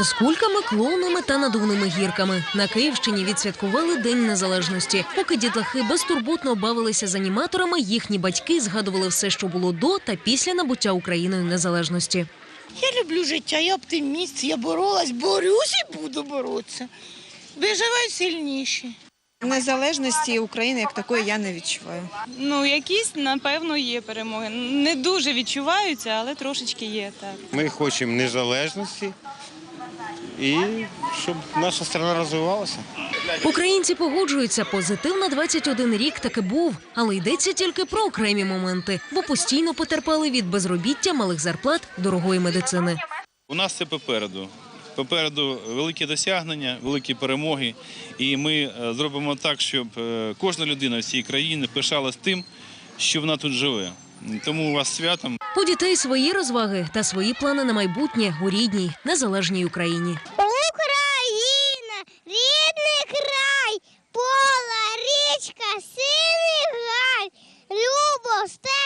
З кульками, клоунами та надувними гірками на Київщині відсвяткували День Незалежності. Поки дітлахи безтурботно бавилися з аніматорами, їхні батьки згадували все, що було до та після набуття Україною незалежності. Я люблю життя, я оптиміст, я боролась, борюсь і буду боротися. Виживай сильніші. Незалежності України як такої я не відчуваю. Ну, якісь, напевно, є перемоги. Не дуже відчуваються, але трошечки є так. Ми хочемо незалежності і щоб наша країна розвивалася. Українці погоджуються, позитив на 21 рік таки був, але йдеться тільки про окремі моменти, бо постійно потерпали від безробіття, малих зарплат, дорогої медицини. У нас це попереду. Попереду великі досягнення, великі перемоги, і ми е, зробимо так, щоб е, кожна людина в цій країні пишалась тим, що вона тут живе. Тому у вас святом. У дітей свої розваги та свої плани на майбутнє у рідній незалежній Україні. Україна, рідний край, пола, річка, синий гай, любов, степ